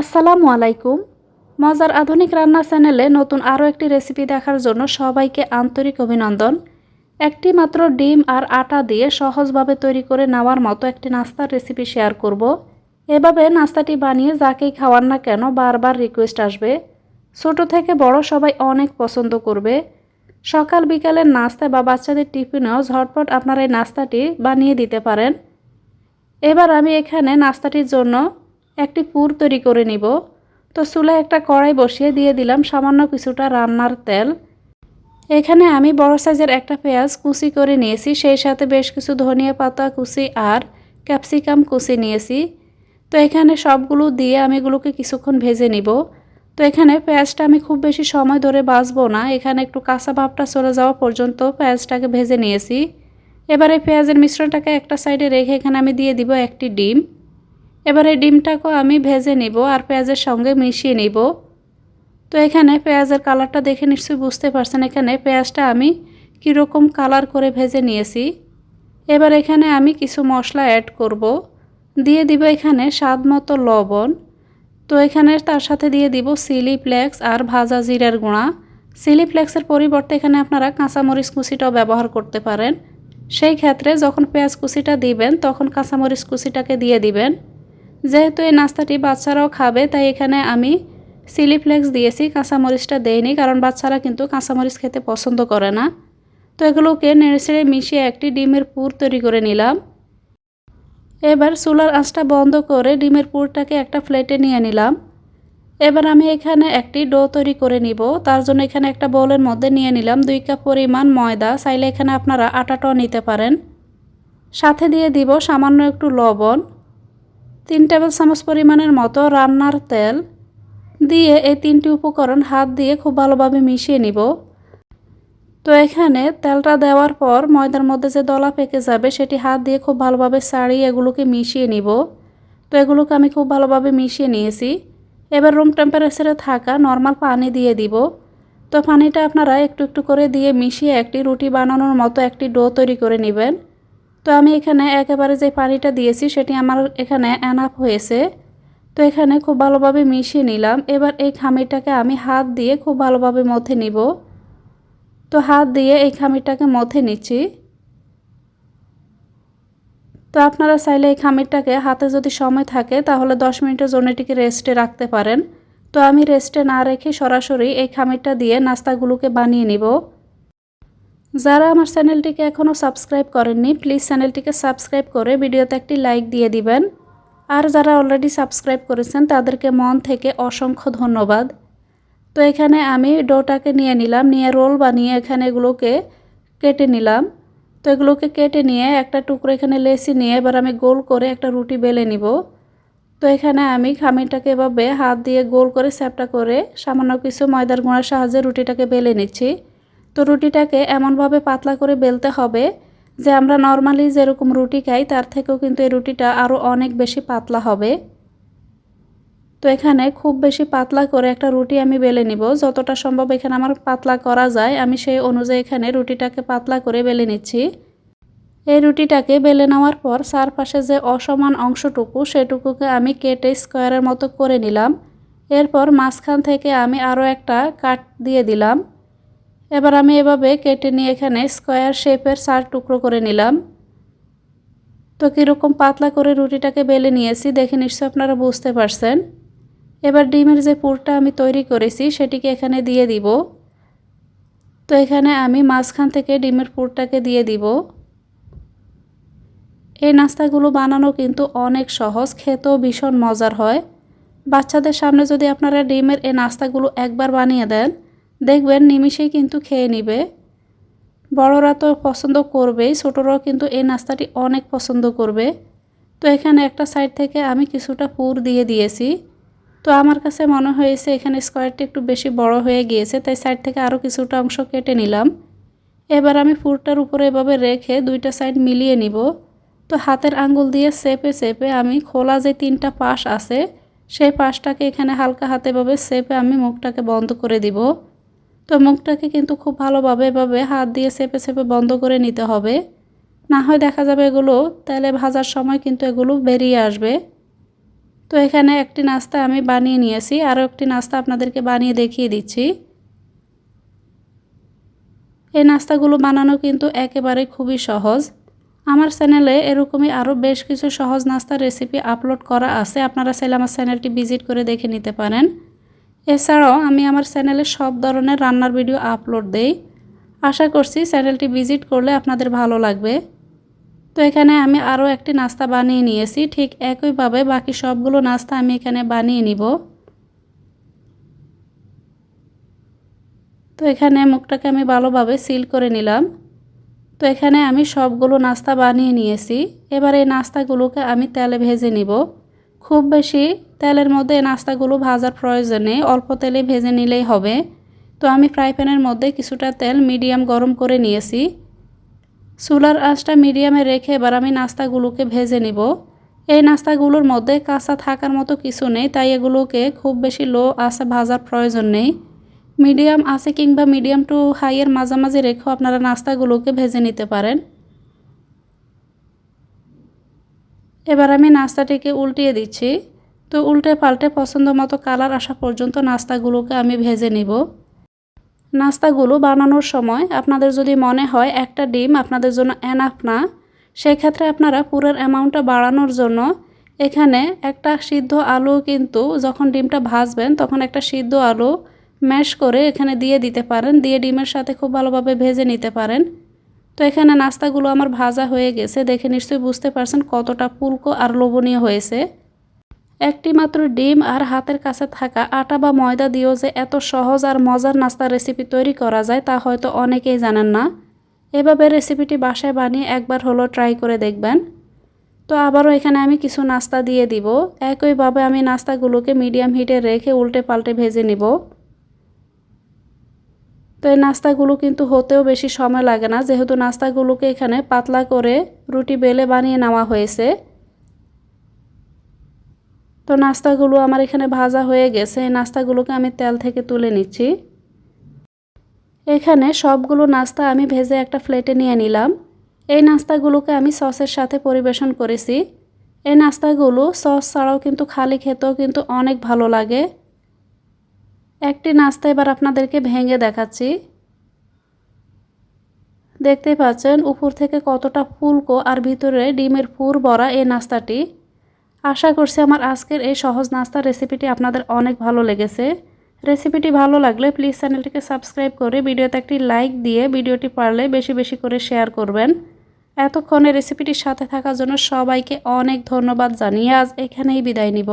আসসালামু আলাইকুম। মজার আধুনিক রান্না চ্যানেলে নতুন আরও একটি রেসিপি দেখার জন্য সবাইকে আন্তরিক অভিনন্দন। একটি মাত্র ডিম আর আটা দিয়ে সহজভাবে তৈরি করে নেওয়ার মতো একটি নাস্তার রেসিপি শেয়ার করব। এভাবে নাস্তাটি বানিয়ে যাকেই খাওয়ান না কেন বারবার রিকোয়েস্ট আসবে। ছোট থেকে বড় সবাই অনেক পছন্দ করবে। সকাল বিকালের নাস্তা বা বাচ্চাদের টিফিনেও ঝটপট আপনারা এই নাস্তাটি বানিয়ে দিতে পারেন। এবার আমি এখানে নাস্তাটির জন্য একটি পুর তৈরি করে নিব। তো চুলায় একটা কড়াই বসিয়ে দিয়ে দিলাম সামান্য কিছুটা রান্নার তেল। এখানে আমি বড় সাইজের একটা পেঁয়াজ কুচি করে নিয়েছি, সেই সাথে বেশ কিছু ধনিয়া পাতা কুচি আর ক্যাপসিকাম কুচি নিয়েছি। তো এখানে সবগুলো দিয়ে আমি এগুলোকে কিছুক্ষণ ভেজে নিব। তো এখানে পেঁয়াজটা আমি খুব বেশি সময় ধরে বাজবো না, এখানে একটু কাঁচা ভাবটা চলে যাওয়া পর্যন্ত পেঁয়াজটাকে ভেজে নিয়েছি। এবার এই পেঁয়াজের মিশ্রণটাকে একটা সাইডে রেখে এখানে আমি দিয়ে দিব একটি ডিম। এবার ডিমটাকেও আমি ভেজে নিব আর পেঁয়াজের সঙ্গে মিশিয়ে নিব। তো এখানে পেঁয়াজের কালারটা দেখে নিশ্চয়ই বুঝতে পারছেন এখানে পেঁয়াজটা আমি কীরকম কালার করে ভেজে নিয়েছি। এবার এখানে আমি কিছু মশলা অ্যাড করব। দিয়ে দিব এখানে স্বাদ মতো লবণ। তো এখানে তার সাথে দিয়ে দিব সিলি ফ্লেক্স আর ভাজা জিরার গুঁড়া। সিলি ফ্লেক্সের পরিবর্তে এখানে আপনারা কাঁচামরিচ কুচিটাও ব্যবহার করতে পারেন। সেই ক্ষেত্রে যখন পেঁয়াজ কুচিটা দিবেন, তখন কাঁচামরিচ কুচিটাকে দিয়ে দিবেন। যেহেতু এই নাস্তাটি বাচ্চারাও খাবে, তাই এখানে আমি চিলি ফ্লেক্স দিয়েছি, কাঁচামরিচটা দেয়নি কারণ বাচ্চারা কিন্তু কাঁচামরিচ খেতে পছন্দ করে না। তো এগুলোকে নেড়ে মিশিয়ে একটি ডিমের পুর তৈরি করে নিলাম। এবার চুলার আঁচটা বন্ধ করে ডিমের পুরটাকে একটা প্লেটে নিয়ে নিলাম। এবার আমি এখানে একটি ডো তৈরি করে নিব। তার জন্য এখানে একটা বোলের মধ্যে নিয়ে নিলাম দুই কাপ পরিমাণ ময়দা। চাইলে এখানে আপনারা আটাটাও নিতে পারেন। সাথে দিয়ে দিব সামান্য একটু লবণ। তিন টেবিল চামচ পরিমাণের মতো রান্নার তেল দিয়ে এই তিনটি উপকরণ হাত দিয়ে খুব ভালোভাবে মিশিয়ে নিব। তো এখানে তেলটা দেওয়ার পর ময়দার মধ্যে যে দলা পেকে যাবে সেটি হাত দিয়ে খুব ভালোভাবে ছাড়িয়ে এগুলোকে মিশিয়ে নিব। তো এগুলোকে আমি খুব ভালোভাবে মিশিয়ে নিয়েছি। এবার রুম টেম্পারেচারে থাকা নর্মাল পানি দিয়ে দিব। তো পানিটা আপনারা একটু একটু করে দিয়ে মিশিয়ে একটি রুটি বানানোর মতো একটি ডো তৈরি করে নেবেন। তো আমি এখানে একেবারে যে পানিটা দিয়েছি সেটি আমার এখানে অ্যানাপ হয়েছে। তো এখানে খুব ভালোভাবে মিশিয়ে নিলাম। এবার এই খামিরটাকে আমি হাত দিয়ে খুব ভালোভাবে মথে নিব। তো হাত দিয়ে এই খামিরটাকে মথে নিচ্ছি। তো আপনারা চাইলে এই খামিরটাকে হাতে যদি সময় থাকে তাহলে দশ মিনিটের জন্য এটিকে রেস্টে রাখতে পারেন। তো আমি রেস্টে না রেখে সরাসরি এই খামিরটা দিয়ে নাস্তাগুলোকে বানিয়ে নিব। যারা আমার চ্যানেলটিকে এখনও সাবস্ক্রাইব করেননি প্লিজ চ্যানেলটিকে সাবস্ক্রাইব করে ভিডিওতে একটি লাইক দিয়ে দিবেন। আর যারা অলরেডি সাবস্ক্রাইব করেছেন, তাদেরকে মন থেকে অসংখ্য ধন্যবাদ। তো এখানে আমি ডোটাকে নিয়ে নিলাম, নিয়ে রোল বানিয়ে এখানে এগুলোকে কেটে নিলাম। তো এগুলোকে কেটে নিয়ে একটা টুকরো এখানে লেসি নিয়ে এবার আমি গোল করে একটা রুটি বেলে নিব। তো এখানে আমি খামিটাকে এভাবে হাত দিয়ে গোল করে স্যাপটা করে সামান্য কিছু ময়দার গুঁড়ার সাহায্যে রুটিটাকে বেলে নিচ্ছি। তো রুটিটাকে এমনভাবে পাতলা করে বেলতে হবে যে আমরা নর্মালি যেরকম রুটি খাই, তার থেকেও কিন্তু এই রুটিটা আরও অনেক বেশি পাতলা হবে। তো এখানে খুব বেশি পাতলা করে একটা রুটি আমি বেলে নিব। যতটা সম্ভব এখানে আমার পাতলা করা যায়। আমি সেই অনুযায়ী এখানে রুটিটাকে পাতলা করে বেলে নিচ্ছি। এই রুটিটাকে বেলে নেওয়ার পর চারপাশে যে অসমান অংশটুকু, সেটুকুকে আমি কেটে স্কোয়ারের মতো করে নিলাম। এরপর মাঝখান থেকে আমি আরও একটা কাট দিয়ে দিলাম। এবার আমি এভাবে কেটে নিয়ে এখানে স্কোয়ার শেপের চার টুকরো করে নিলাম। তো কীরকম পাতলা করে রুটিটাকে বেলে নিয়েছি, দেখে নিশ্চয় আপনারা বুঝতে পারছেন। এবার ডিমের যে পুরটা আমি তৈরি করেছি, সেটিকে এখানে দিয়ে দিব। তো এখানে আমি মাঝখান থেকে ডিমের পুরটাকে দিয়ে দিব। এই নাস্তাগুলো বানানো কিন্তু অনেক সহজ, খেতেও ভীষণ মজার হয়। বাচ্চাদের সামনে যদি আপনারা ডিমের এই নাস্তাগুলো একবার বানিয়ে দেন দেখবেন নিমিষেই কিন্তু খেয়ে নিবে। বড়রা তো পছন্দ করবেই, ছোটরাও কিন্তু এই নাস্তাটি অনেক পছন্দ করবে। তো এখানে একটা সাইড থেকে আমি কিছুটা পুর দিয়ে দিয়েছি। তো আমার কাছে মনে হয়েছে এখানে স্কোয়ারটি একটু বেশি বড় হয়ে গিয়েছে, তাই সাইড থেকে আরও কিছুটা অংশ কেটে নিলাম। এবার আমি পুরটার উপরে এভাবে রেখে দুইটা সাইড মিলিয়ে নিব। তো হাতের আঙ্গুল দিয়ে সেপে সেপে আমি খোলা যে তিনটা পাশ আছে, সেই পাশটাকে এখানে হালকা হাতে এভাবে সেপে আমি মুখটাকে বন্ধ করে দিব। তো মুখটাকে কিন্তু খুব ভালোভাবে এভাবে হাত দিয়ে চেপে চেপে বন্ধ করে নিতে হবে। না হয় দেখা যাবে এগুলো তেলে ভাজার সময় কিন্তু এগুলো বেরিয়ে আসবে। তো এখানে একটি নাস্তা আমি বানিয়ে নিয়েছি। আরও একটি নাস্তা আপনাদেরকে বানিয়ে দেখিয়ে দিচ্ছি। এই নাস্তাগুলো বানানো কিন্তু একেবারে খুবই সহজ। আমার চ্যানেলে এরকমই আরও বেশ কিছু সহজ নাস্তার রেসিপি আপলোড করা আছে। আপনারা চাইলে আমার চ্যানেলটি ভিজিট করে দেখে নিতে পারেন। এছাড়াও আমি আমার চ্যানেলে সব ধরনের রান্নার ভিডিও আপলোড দেই। আশা করছি চ্যানেলটি ভিজিট করলে আপনাদের ভালো লাগবে। তো এখানে আমি আরও একটি নাস্তা বানিয়ে নিয়েছি। ঠিক একইভাবে বাকি সবগুলো নাস্তা আমি এখানে বানিয়ে নিব। তো এখানে মুখটাকে আমি ভালোভাবে সিল করে নিলাম। তো এখানে আমি সবগুলো নাস্তা বানিয়ে নিয়েছি। এবার এই নাস্তাগুলোকে আমি তেলে ভেজে নিব। খুব বেশি তেলের মধ্যে নাস্তাগুলো ভাজার প্রয়োজন অল্প তেলে ভেজে নিলেই হবে। তো আমি ফ্রাই প্যানের মধ্যে কিছুটা তেল মিডিয়াম গরম করে নিয়েছি। চুলার আঁচটা মিডিয়ামে রেখে এবার আমি নাস্তাগুলোকে ভেজে নিব। এই নাস্তাগুলোর মধ্যে কাঁচা থাকার মতো কিছু নেই, তাই এগুলোকে খুব বেশি লো আঁচে ভাজার প্রয়োজন নেই। মিডিয়াম আছে কিংবা মিডিয়াম টু হাইয়ের মাঝামাঝি রেখেও আপনারা নাস্তাগুলোকে ভেজে নিতে পারেন। এবার আমি নাস্তাটিকে উল্টিয়ে দিচ্ছি। তো উল্টে পাল্টে পছন্দ মতো কালার আসা পর্যন্ত নাস্তাগুলোকে আমি ভেজে নিব। নাস্তাগুলো বানানোর সময় আপনাদের যদি মনে হয় একটা ডিম আপনাদের জন্য এনাফ না, সেক্ষেত্রে আপনারা পুরের অ্যামাউন্টটা বাড়ানোর জন্য এখানে একটা সিদ্ধ আলু কিন্তু যখন ডিমটা ভাজবেন তখন একটা সিদ্ধ আলু ম্যাশ করে এখানে দিয়ে দিতে পারেন, দিয়ে ডিমের সাথে খুব ভালোভাবে ভেজে নিতে পারেন। তো এখানে নাস্তাগুলো আমার ভাজা হয়ে গেছে, দেখে নিশ্চয়ই বুঝতে পারছেন কতটা পুলকো আর লোভনীয় হয়েছে। একটি মাত্র ডিম আর হাতের কাছে থাকা আটা বা ময়দা দিয়েও যে এত সহজ আর মজার নাস্তার রেসিপি তৈরি করা যায় তা হয়তো অনেকেই জানেন না। এভাবে রেসিপিটি বাসায় বানিয়ে একবার হলো ট্রাই করে দেখবেন। তো আবারও এখানে আমি কিছু নাস্তা দিয়ে দিব। একইভাবে আমি নাস্তাগুলোকে মিডিয়াম হিটে রেখে উল্টে পাল্টে ভেজে নিব। তো এই নাস্তাগুলো কিন্তু হতেও বেশি সময় লাগে না, যেহেতু নাস্তাগুলোকে এখানে পাতলা করে রুটি বেলে বানিয়ে নেওয়া হয়েছে। তো নাস্তাগুলো আমার এখানে ভাজা হয়ে গেছে। এই নাস্তাগুলোকে আমি তেল থেকে তুলে নিচ্ছি। এখানে সবগুলো নাস্তা আমি ভেজে একটা প্লেটে নিয়ে নিলাম। এই নাস্তাগুলোকে আমি সসের সাথে পরিবেশন করেছি। এই নাস্তাগুলো সস ছাড়াও কিন্তু খালি খেতেও কিন্তু অনেক ভালো লাগে। একটি নাস্তা এবার আপনাদেরকে ভেঙে দেখাচ্ছি। দেখতে পাচ্ছেন উপর থেকে কতটা ফুলকো আর ভিতরে ডিমের ফুর ভরা এই নাস্তাটি। আশা করছি আমার আজকের এই সহজ নাস্তার রেসিপিটি আপনাদের অনেক ভালো লেগেছে। রেসিপিটি ভালো লাগলে প্লিজ চ্যানেলটিকে সাবস্ক্রাইব করে ভিডিওতে একটি লাইক দিয়ে ভিডিওটি পারলে বেশি বেশি করে শেয়ার করবেন। এতক্ষণে রেসিপিটির সাথে থাকার জন্য সবাইকে অনেক ধন্যবাদ জানিয়ে আজ এখানেই বিদায় নিব।